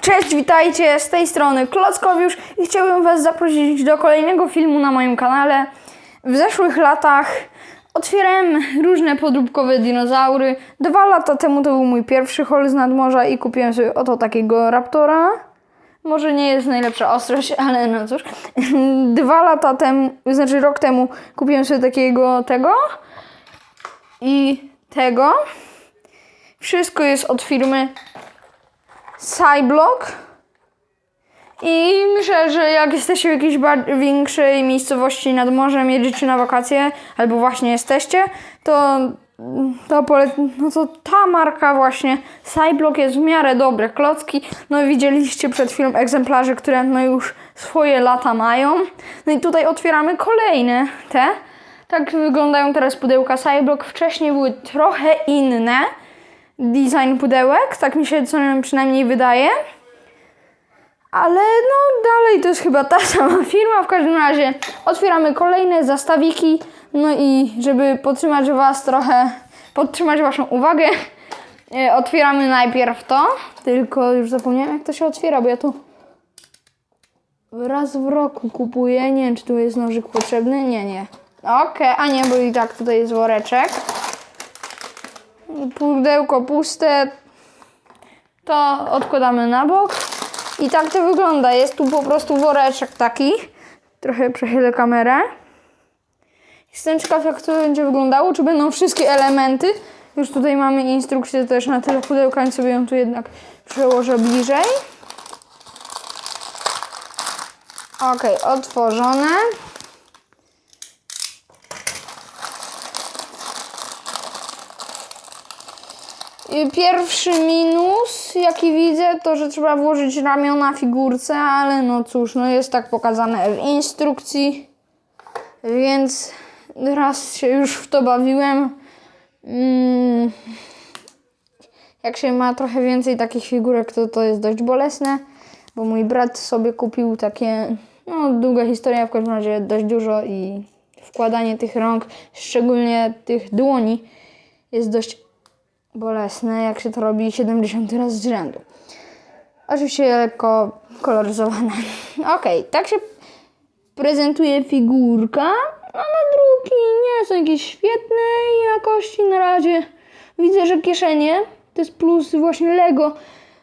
Cześć, witajcie, z tej strony Klockowiusz i chciałbym Was zaprosić do kolejnego filmu na moim kanale. W zeszłych latach otwierałem różne podróbkowe dinozaury. Dwa lata temu to był mój pierwszy haul z nadmorza i kupiłem sobie oto takiego raptora. Może nie jest najlepsza ostrość, ale no cóż. Dwa lata temu, znaczy rok temu kupiłem sobie takiego tego i tego. Wszystko jest od firmy Cyblock. I myślę, że jak jesteście w jakiejś większej miejscowości nad morzem, jedziecie na wakacje, albo właśnie jesteście, to, to, pole- no to ta marka właśnie Cyblock jest w miarę dobre. Klocki, no widzieliście przed chwilą egzemplarze, które no już swoje lata mają. No i tutaj otwieramy kolejne te. Tak wyglądają teraz pudełka Cyblock. Wcześniej były trochę inne design pudełek, tak mi się co przynajmniej wydaje. Ale no dalej to jest chyba ta sama firma. W każdym razie otwieramy kolejne zastawiki. No i żeby podtrzymać Was trochę, podtrzymać Waszą uwagę, e, otwieramy najpierw to. Tylko już zapomniałem jak to się otwiera, bo ja tu raz w roku kupuję. Nie wiem czy tu jest nożyk potrzebny. Nie, nie. Okej, a nie, bo i tak tutaj jest woreczek. Pudełko puste. To odkładamy na bok. I tak to wygląda. Jest tu po prostu woreczek taki. Trochę przechylę kamerę. Jestem ciekaw, jak to będzie wyglądało. Czy będą wszystkie elementy. Już tutaj mamy instrukcję też na tyle pudełka, więc sobie ją tu jednak przełożę bliżej. Ok, otworzone. Pierwszy minus, jaki widzę, to że trzeba włożyć ramiona figurce, ale no cóż, no jest tak pokazane w instrukcji, więc raz się już w to bawiłem. Mm, jak się ma trochę więcej takich figurek, to to jest dość bolesne, bo mój brat sobie kupił takie, no długa historia, w każdym razie dość dużo i wkładanie tych rąk, szczególnie tych dłoni, jest dość bolesne, jak się to robi 70 razy z rzędu. Oczywiście lekko koloryzowane. Okej, tak się prezentuje figurka, a nadruki nie są jakieś świetnej jakości na razie. Widzę, że kieszenie, to jest plus właśnie Lego,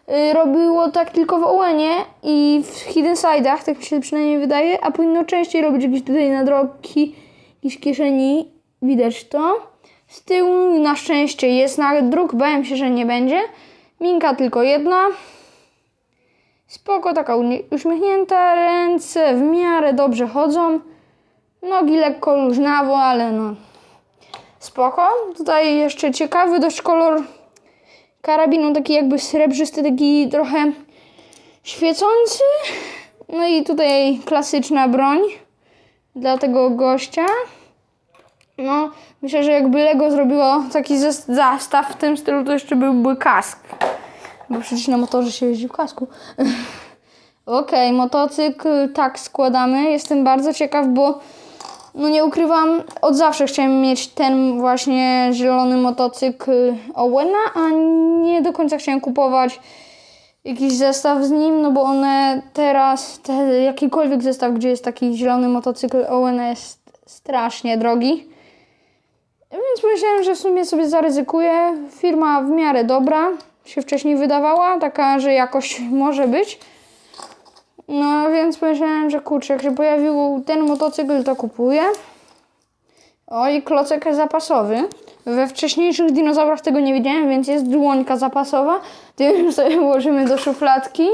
y, robiło tak tylko w Owenie i w Hidden Side'ach, tak mi się przynajmniej wydaje, a powinno częściej robić jakieś tutaj nadroki, jakieś kieszeni, widać to. Z tyłu na szczęście jest nadruk, bałem się, że nie będzie. Minka tylko jedna. Spoko, taka uśmiechnięta, ręce w miarę dobrze chodzą. Nogi lekko luźnawo, ale no spoko. Tutaj jeszcze ciekawy dość kolor karabinu, taki jakby srebrzysty, taki trochę świecący. No i tutaj klasyczna broń dla tego gościa. No, myślę, że jakby Lego zrobiło taki zes- zastaw w tym stylu, to jeszcze byłby kask. Bo przecież na motorze się jeździ w kasku. Okej, motocykl tak składamy. Jestem bardzo ciekaw, bo no nie ukrywam, od zawsze chciałem mieć ten właśnie zielony motocykl Owena, a nie do końca chciałem kupować jakiś zestaw z nim, no bo one teraz, te, jakikolwiek zestaw, gdzie jest taki zielony motocykl Owena jest strasznie drogi. Więc myślałem, że w sumie sobie zaryzykuję. Firma w miarę dobra się wcześniej wydawała, taka, że jakość może być. No więc pomyślałem, że kurczę, jak się pojawił ten motocykl, to kupuję. O i klocek zapasowy. We wcześniejszych dinozaurach tego nie widziałem, więc jest dłońka zapasowa. Ty już sobie włożymy do szufladki.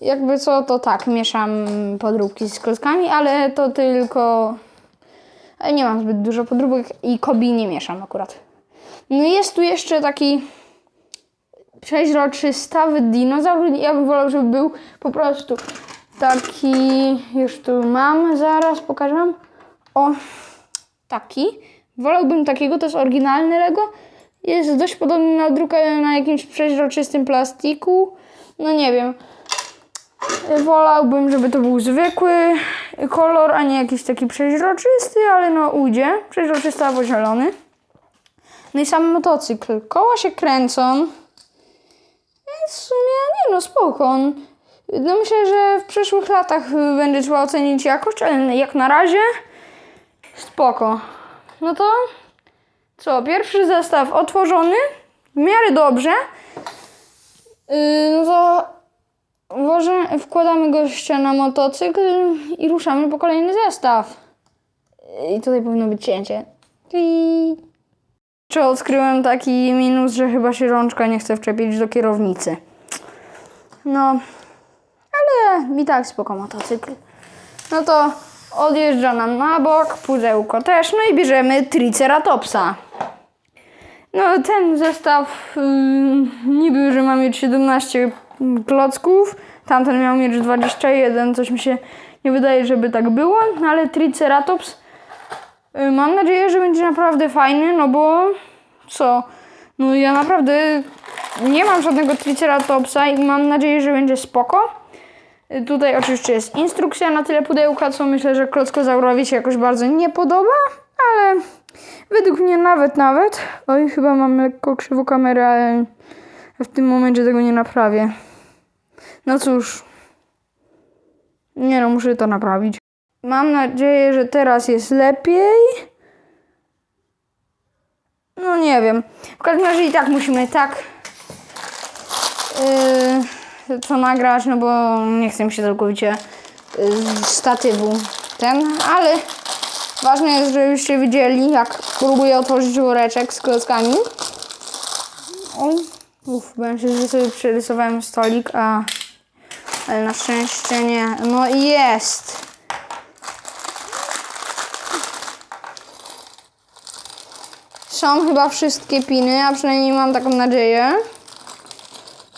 Jakby co, to tak, mieszam podróbki z klockami, ale to tylko... Nie mam zbyt dużo podróbek i kobi nie mieszam akurat. No jest tu jeszcze taki przeźroczysty dinozaur. Ja bym wolał, żeby był po prostu taki... Już tu mam, zaraz pokażę wam. O, taki. Wolałbym takiego, to jest oryginalny Lego. Jest dość podobny na drukę na jakimś przeźroczystym plastiku. No nie wiem. Wolałbym, żeby to był zwykły kolor, a nie jakiś taki przeźroczysty, ale no ujdzie. Przeźroczysty albo zielony. No i sam motocykl. Koła się kręcą. w sumie nie no, spoko. No myślę, że w przyszłych latach będzie trzeba ocenić jakość, ale jak na razie spoko. No to co, pierwszy zestaw otworzony, w miarę dobrze. Yy, no to włożę, wkładamy go jeszcze na motocykl i ruszamy po kolejny zestaw. I tutaj powinno być cięcie. Czy odkryłem taki minus, że chyba się rączka nie chce wczepić do kierownicy. No, ale i tak spoko motocykl. No to odjeżdża nam na bok, pudełko też, no i bierzemy Triceratopsa. No ten zestaw ym, niby, że ma mieć 17 klocków, tamten miał mieć 21, coś mi się nie wydaje, żeby tak było, no ale Triceratops y, mam nadzieję, że będzie naprawdę fajny, no bo co, no ja naprawdę nie mam żadnego Triceratopsa i mam nadzieję, że będzie spoko. Y, Tutaj oczywiście jest instrukcja na tyle pudełka, co myślę, że klockozaurowi się jakoś bardzo nie podoba, ale według mnie nawet, nawet. Oj, chyba mam lekko krzywą kamerę, ale w tym momencie tego nie naprawię. No cóż. Nie no, muszę to naprawić. Mam nadzieję, że teraz jest lepiej. No nie wiem. W każdym razie i tak musimy tak yy, to nagrać, no bo nie chcę mi się całkowicie yy, statywu ten, ale ważne jest, żebyście widzieli, jak próbuję otworzyć woreczek z klockami. Oj, uff, bałem się, że sobie przerysowałem stolik, a ale na szczęście nie. No i jest. Są chyba wszystkie piny, a przynajmniej mam taką nadzieję.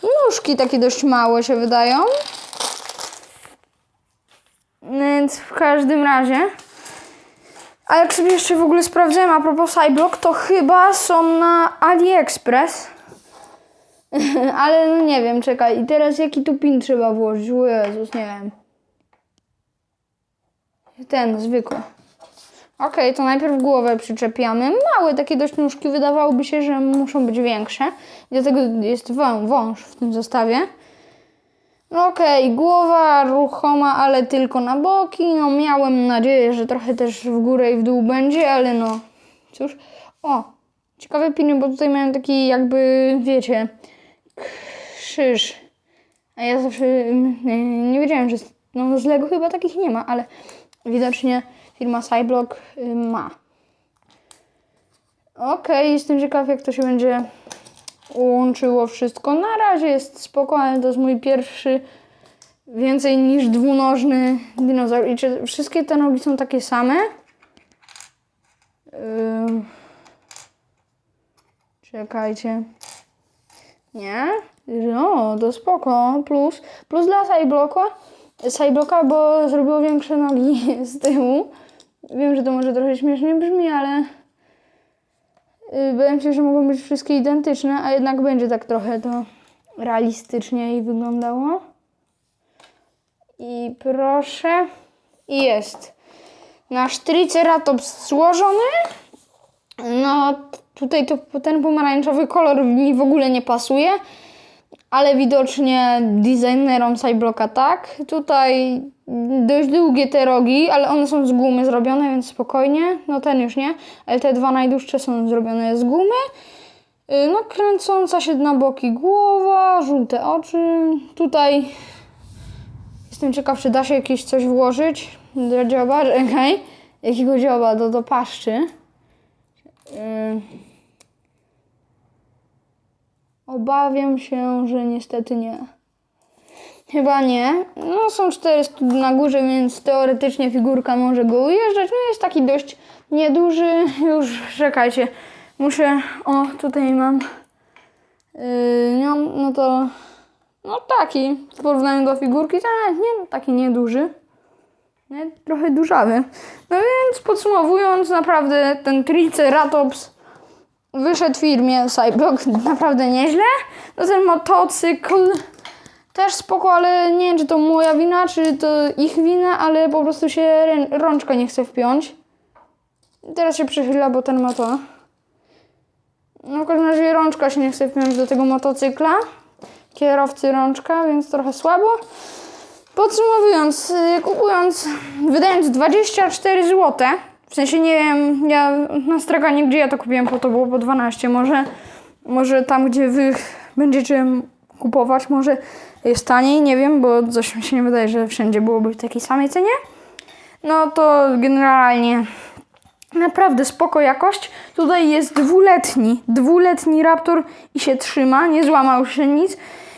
Nóżki takie dość małe się wydają. Więc w każdym razie. A jak sobie jeszcze w ogóle sprawdzałem a propos Cyblock, to chyba są na AliExpress. Ale no nie wiem, czekaj. I teraz jaki tu pin trzeba włożyć? O Jezus, nie wiem. Ten, zwykły. Okej, to najpierw głowę przyczepiamy. Małe takie dość nóżki, wydawałoby się, że muszą być większe. Dlatego jest wą- wąż w tym zestawie. Okej, głowa ruchoma, ale tylko na boki. No miałem nadzieję, że trochę też w górę i w dół będzie, ale no cóż. O, ciekawe piny, bo tutaj miałem taki jakby, wiecie, krzyż. A ja zawsze mm, nie, nie wiedziałem, że no, z Lego chyba takich nie ma, ale widocznie firma Cyblock y, ma. Okej, jestem ciekaw jak to się będzie łączyło wszystko. Na razie jest spoko, ale to jest mój pierwszy więcej niż dwunożny dinozaur. I czy wszystkie te nogi są takie same? Ym. Czekajcie. Nie? No, to spoko. Plus, plus dla Cyblocka, Cyblocka, bo zrobiło większe nogi z tyłu. Wiem, że to może trochę śmiesznie brzmi, ale yy, bałem się, że mogą być wszystkie identyczne, a jednak będzie tak trochę to realistyczniej wyglądało. I proszę. I jest. Nasz Triceratops złożony. No, tutaj to, ten pomarańczowy kolor mi w ogóle nie pasuje, ale widocznie designerom Cyblocka tak. Tutaj dość długie te rogi, ale one są z gumy zrobione, więc spokojnie. No ten już nie, ale te dwa najdłuższe są zrobione z gumy. Y, No, kręcąca się na boki głowa, żółte oczy. Tutaj jestem ciekaw, czy da się jakieś coś włożyć do dzioba. Czekaj. Jakiego dzioba? Do, do paszczy. Yy. Obawiam się, że niestety nie. Chyba nie. No są cztery stóp na górze, więc teoretycznie figurka może go ujeżdżać. No jest taki dość nieduży. Już czekajcie. Muszę... O, tutaj mam... Yy, no, no to... No taki. W porównaniu do figurki to nawet nie taki nieduży. Nawet trochę dużawy. No więc podsumowując, naprawdę ten Triceratops wyszedł w firmie Cyblock naprawdę nieźle. No ten motocykl też spoko, ale nie wiem, czy to moja wina, czy to ich wina, ale po prostu się rączka nie chce wpiąć. Teraz się przychyla, bo ten ma to. No w każdym razie rączka się nie chce wpiąć do tego motocykla. kierowcy rączka, więc trochę słabo. Podsumowując, y, kupując, wydając 24 zł, w sensie nie wiem, ja na straganie, gdzie ja to kupiłem, bo to było po 12, może, może tam, gdzie wy będziecie kupować, może jest taniej, nie wiem, bo coś mi się nie wydaje, że wszędzie byłoby w takiej samej cenie. No to generalnie naprawdę spoko jakość. Tutaj jest dwuletni, dwuletni Raptor i się trzyma, nie złamał się nic.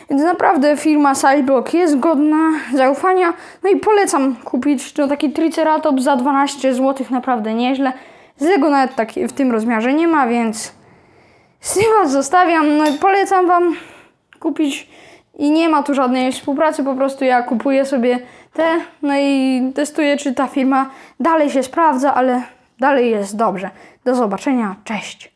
Więc naprawdę firma Sideblock jest godna zaufania. No i polecam kupić to taki Triceratops za 12 zł, naprawdę nieźle. Z tego nawet tak w tym rozmiarze nie ma, więc z tym was zostawiam. No i polecam wam kupić i nie ma tu żadnej współpracy, po prostu ja kupuję sobie te, no i testuję, czy ta firma dalej się sprawdza, ale dalej jest dobrze. Do zobaczenia, cześć!